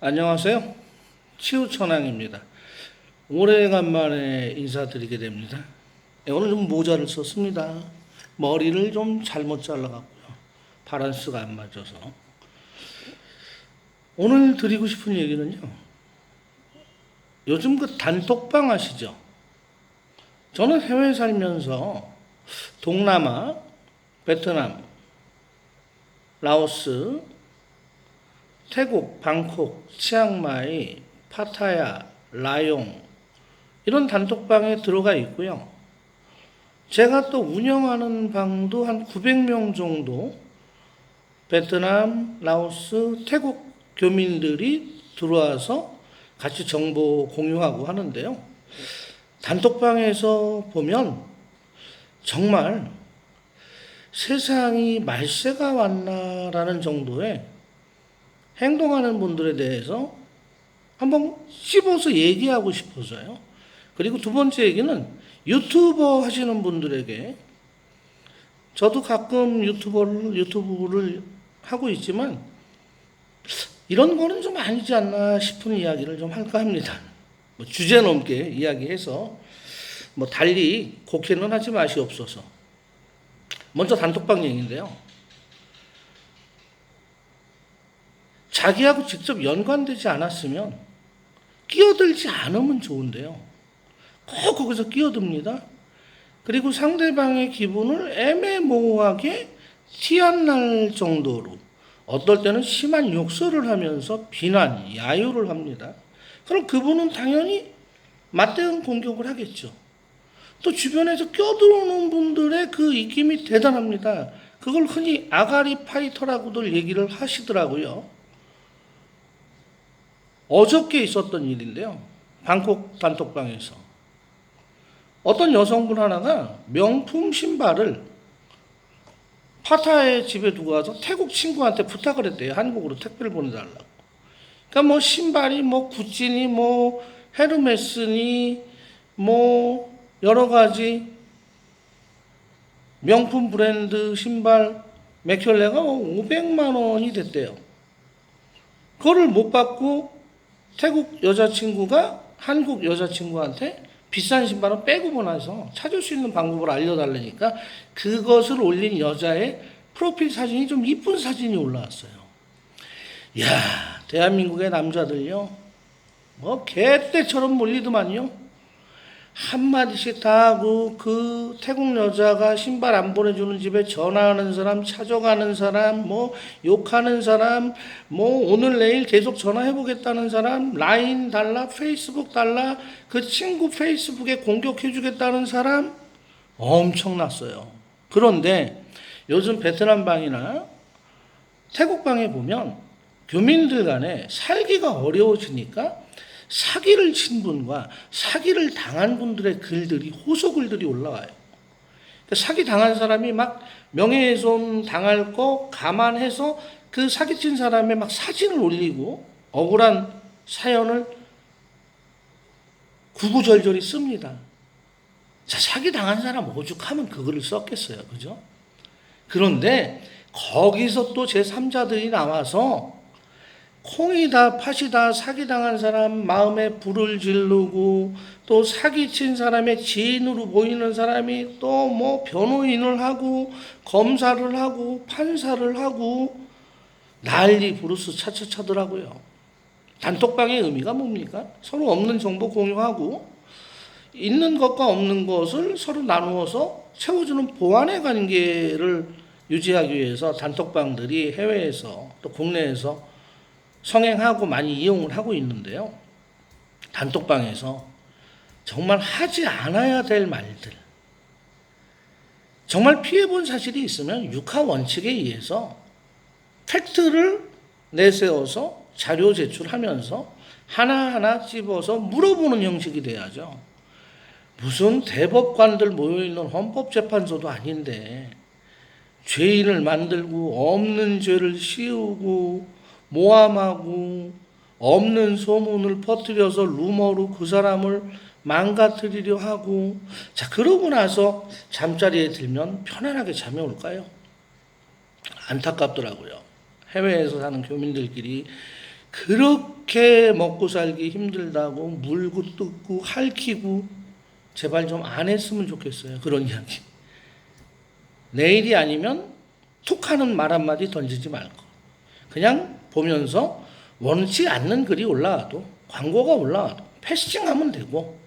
안녕하세요. 치우천왕입니다. 오래간만에 인사드리게 됩니다. 네, 오늘 좀 모자를 썼습니다. 머리를 좀 잘못 잘라갖고요. 바란스가 안 맞아서. 오늘 드리고 싶은 얘기는요. 요즘 그 단톡방 아시죠? 저는 해외 살면서 동남아, 베트남, 라오스, 태국, 방콕, 치앙마이, 파타야, 라용 이런 단톡방에 들어가 있고요. 제가 또 운영하는 방도 한 900명 정도 베트남, 라오스, 태국 교민들이 들어와서 같이 정보 공유하고 하는데요. 단톡방에서 보면 정말 세상이 말세가 왔나라는 정도의 행동하는 분들에 대해서 한번 씹어서 얘기하고 싶어서요. 그리고 두 번째 얘기는 유튜버 하시는 분들에게 저도 가끔 유튜버를 유튜브를 하고 있지만 이런 거는 좀 아니지 않나 싶은 이야기를 좀 할까 합니다. 뭐 주제 넘게 이야기해서 뭐 달리 곡해는 하지 마시옵소서. 먼저 단톡방 얘기인데요. 자기하고 직접 연관되지 않았으면 끼어들지 않으면 좋은데요. 꼭 거기서 끼어듭니다. 그리고 상대방의 기분을 애매모호하게 티안날 정도로 어떨 때는 심한 욕설을 하면서 비난, 야유를 합니다. 그럼 그분은 당연히 맞대응 공격을 하겠죠. 또 주변에서 껴들어오는 분들의 그 입김이 대단합니다. 그걸 흔히 아가리 파이터라고들 얘기를 하시더라고요. 어저께 있었던 일인데요. 방콕 단톡방에서 어떤 여성분 하나가 명품 신발을 파타의 집에 두고 와서 태국 친구한테 부탁을 했대요. 한국으로 택배를 보내달라고. 그러니까 뭐 신발이 뭐 구찌니 뭐 헤르메스니 뭐 여러 가지 명품 브랜드 신발 맥켤레가 500만 원이 됐대요. 그거를 못 받고 태국 여자친구가 한국 여자친구한테 비싼 신발은 빼고 보내서 찾을 수 있는 방법을 알려달라니까 그것을 올린 여자의 프로필 사진이 좀 이쁜 사진이 올라왔어요. 이야, 대한민국의 남자들요. 뭐 개떼처럼 몰리더만요. 한마디씩 다 하고 그 태국 여자가 신발 안 보내주는 집에 전화하는 사람, 찾아가는 사람, 뭐 욕하는 사람, 뭐 오늘 내일 계속 전화해보겠다는 사람, 라인 달라, 페이스북 달라, 그 친구 페이스북에 공격해주겠다는 사람 엄청났어요. 그런데 요즘 베트남 방이나 태국 방에 보면 교민들 간에 살기가 어려워지니까 사기를 친 분과 사기를 당한 분들의 글들이 호소 글들이 올라와요. 그러니까 사기 당한 사람이 막 명예훼손 당할 거 감안해서 그 사기친 사람의 막 사진을 올리고 억울한 사연을 구구절절히 씁니다. 자, 사기 당한 사람 오죽하면 그거를 썼겠어요. 그죠? 그런데 거기서 또 제3자들이 나와서 콩이다 팥이다 사기당한 사람 마음에 불을 지르고 또 사기친 사람의 지인으로 보이는 사람이 또 뭐 변호인을 하고 검사를 하고 판사를 하고 난리 부르스 차차차더라고요. 단톡방의 의미가 뭡니까? 서로 없는 정보 공유하고 있는 것과 없는 것을 서로 나누어서 채워주는 보완의 관계를 유지하기 위해서 단톡방들이 해외에서 또 국내에서 성행하고 많이 이용을 하고 있는데요. 단톡방에서 정말 하지 않아야 될 말들. 정말 피해본 사실이 있으면 육하 원칙에 의해서 팩트를 내세워서 자료 제출하면서 하나하나 찝어서 물어보는 형식이 돼야죠. 무슨 대법관들 모여있는 헌법재판소도 아닌데 죄인을 만들고 없는 죄를 씌우고 모함하고 없는 소문을 퍼뜨려서 루머로 그 사람을 망가뜨리려 하고 자 그러고 나서 잠자리에 들면 편안하게 잠이 올까요? 안타깝더라고요. 해외에서 사는 교민들끼리 그렇게 먹고 살기 힘들다고 물고 뜯고 핥히고 제발 좀 안 했으면 좋겠어요. 그런 이야기. 내일이 아니면 툭 하는 말 한마디 던지지 말고 그냥 보면서 원치 않는 글이 올라와도 광고가 올라와도 패싱하면 되고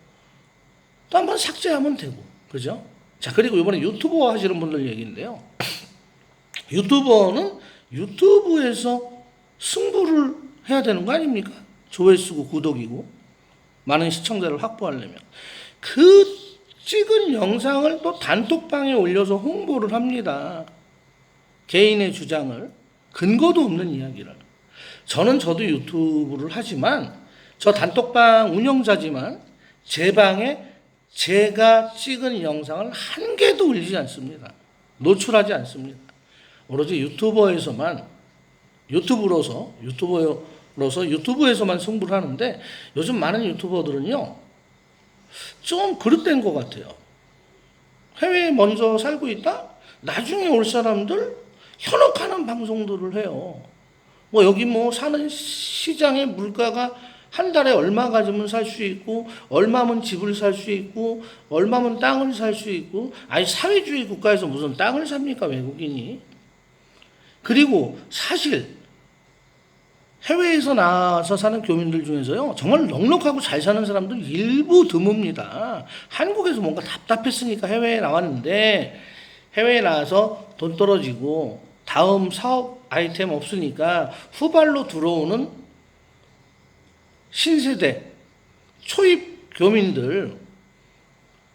또 한 번 삭제하면 되고 그죠? 자 그리고 이번에 유튜버 하시는 분들 얘기인데요. 유튜버는 유튜브에서 승부를 해야 되는 거 아닙니까? 조회수고 구독이고 많은 시청자를 확보하려면 그 찍은 영상을 또 단톡방에 올려서 홍보를 합니다. 개인의 주장을 근거도 없는 이야기를 저는 저도 유튜브를 하지만 저 단톡방 운영자지만 제 방에 제가 찍은 영상을 한 개도 올리지 않습니다. 노출하지 않습니다. 오로지 유튜버에서만 유튜브로서 유튜버로서 유튜브에서만 승부를 하는데 요즘 많은 유튜버들은요 좀 그릇된 것 같아요. 해외에 먼저 살고 있다 나중에 올 사람들 현혹하는 방송들을 해요. 뭐 여기 뭐 사는 시장의 물가가 한 달에 얼마 가지면 살 수 있고 얼마면 집을 살 수 있고 얼마면 땅을 살 수 있고 아니 사회주의 국가에서 무슨 땅을 삽니까 외국인이? 그리고 사실 해외에서 나와서 사는 교민들 중에서요 정말 넉넉하고 잘 사는 사람들 일부 드뭅니다. 한국에서 뭔가 답답했으니까 해외에 나왔는데 해외에 나와서 돈 떨어지고 다음 사업 아이템 없으니까 후발로 들어오는 신세대 초입 교민들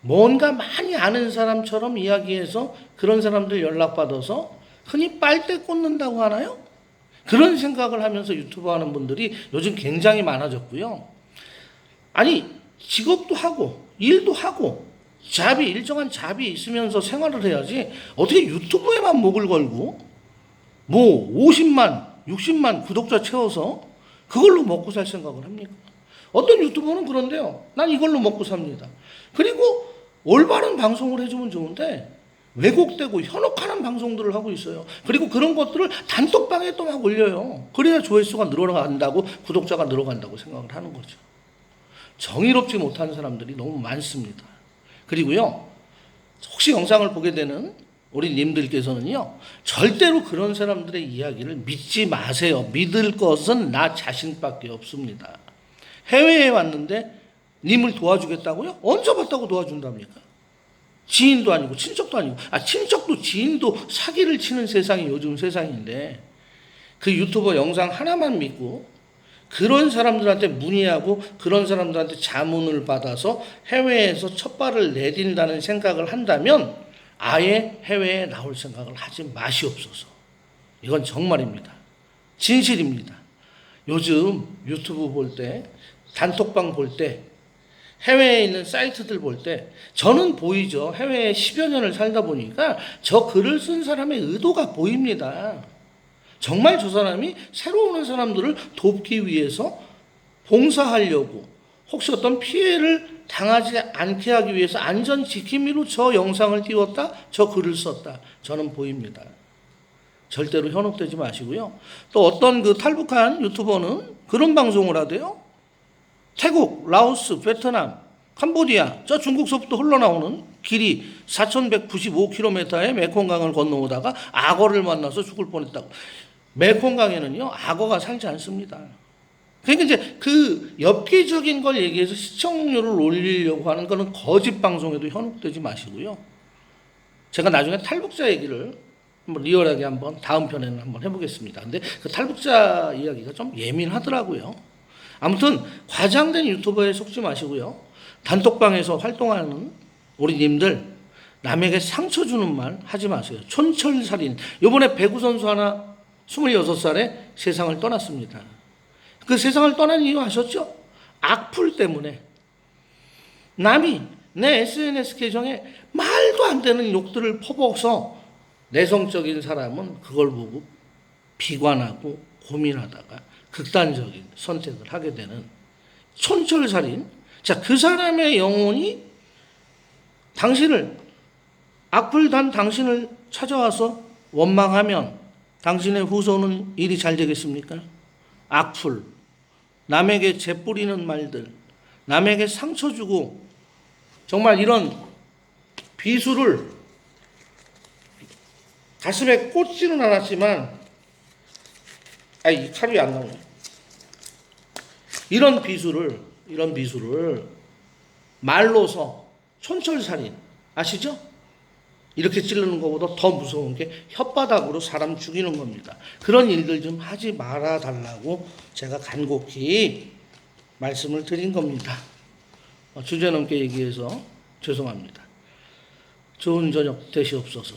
뭔가 많이 아는 사람처럼 이야기해서 그런 사람들 연락받아서 흔히 빨대 꽂는다고 하나요? 그런 생각을 하면서 유튜브 하는 분들이 요즘 굉장히 많아졌고요. 아니, 직업도 하고, 일도 하고, 잡이, 일정한 잡이 있으면서 생활을 해야지, 어떻게 유튜브에만 목을 걸고, 뭐, 50만, 60만 구독자 채워서 그걸로 먹고 살 생각을 합니까? 어떤 유튜버는 그런데요. 난 이걸로 먹고 삽니다. 그리고 올바른 방송을 해주면 좋은데 왜곡되고 현혹하는 방송들을 하고 있어요. 그리고 그런 것들을 단톡방에 또 막 올려요. 그래야 조회수가 늘어간다고 구독자가 늘어간다고 생각을 하는 거죠. 정의롭지 못한 사람들이 너무 많습니다. 그리고요. 혹시 영상을 보게 되는 우리 님들께서는요. 절대로 그런 사람들의 이야기를 믿지 마세요. 믿을 것은 나 자신밖에 없습니다. 해외에 왔는데 님을 도와주겠다고요? 언제 봤다고 도와준답니까? 지인도 아니고 친척도 아니고 아 친척도 지인도 사기를 치는 세상이 요즘 세상인데 그 유튜버 영상 하나만 믿고 그런 사람들한테 문의하고 그런 사람들한테 자문을 받아서 해외에서 첫 발을 내딘다는 생각을 한다면 아예 해외에 나올 생각을 하지 마시옵소서. 이건 정말입니다. 진실입니다. 요즘 유튜브 볼 때, 단톡방 볼 때, 해외에 있는 사이트들 볼 때, 저는 보이죠. 해외에 10여 년을 살다 보니까 저 글을 쓴 사람의 의도가 보입니다. 정말 저 사람이 새로 오는 사람들을 돕기 위해서 봉사하려고 혹시 어떤 피해를 당하지 않게 하기 위해서 안전 지킴이로 저 영상을 띄웠다, 저 글을 썼다. 저는 보입니다. 절대로 현혹되지 마시고요. 또 어떤 그 탈북한 유튜버는 그런 방송을 하대요. 태국, 라오스, 베트남, 캄보디아, 저 중국서부터 흘러나오는 길이 4,195km의 메콩강을 건너오다가 악어를 만나서 죽을 뻔했다고. 메콩강에는요, 악어가 살지 않습니다. 그러니까 이제 그 엽기적인 걸 얘기해서 시청률을 올리려고 하는 거는 거짓 방송에도 현혹되지 마시고요. 제가 나중에 탈북자 얘기를 한번 리얼하게 한번 다음 편에는 한번 해보겠습니다. 근데 그 탈북자 이야기가 좀 예민하더라고요. 아무튼 과장된 유튜버에 속지 마시고요. 단톡방에서 활동하는 우리 님들 남에게 상처 주는 말 하지 마세요. 촌철살인. 요번에 배구 선수 하나 26살에 세상을 떠났습니다. 그 세상을 떠난 이유 아셨죠? 악플 때문에. 남이 내 SNS 계정에 말도 안 되는 욕들을 퍼부어서 내성적인 사람은 그걸 보고 비관하고 고민하다가 극단적인 선택을 하게 되는 촌철살인. 자, 그 사람의 영혼이 당신을, 악플 단 당신을 찾아와서 원망하면 당신의 후손은 일이 잘 되겠습니까? 악플, 남에게 재 뿌리는 말들, 남에게 상처 주고 정말 이런 비수를 가슴에 꽂지는 않았지만 아이 칼이 안 나오네. 이런 비수를 이런 비수를 말로서 촌철살인 아시죠? 이렇게 찌르는 것보다 더 무서운 게 혓바닥으로 사람 죽이는 겁니다. 그런 일들 좀 하지 말아 달라고 제가 간곡히 말씀을 드린 겁니다. 어, 주제 넘게 얘기해서 죄송합니다. 좋은 저녁 되시옵소서.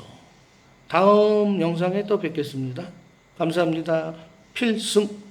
다음 영상에 또 뵙겠습니다. 감사합니다. 필승.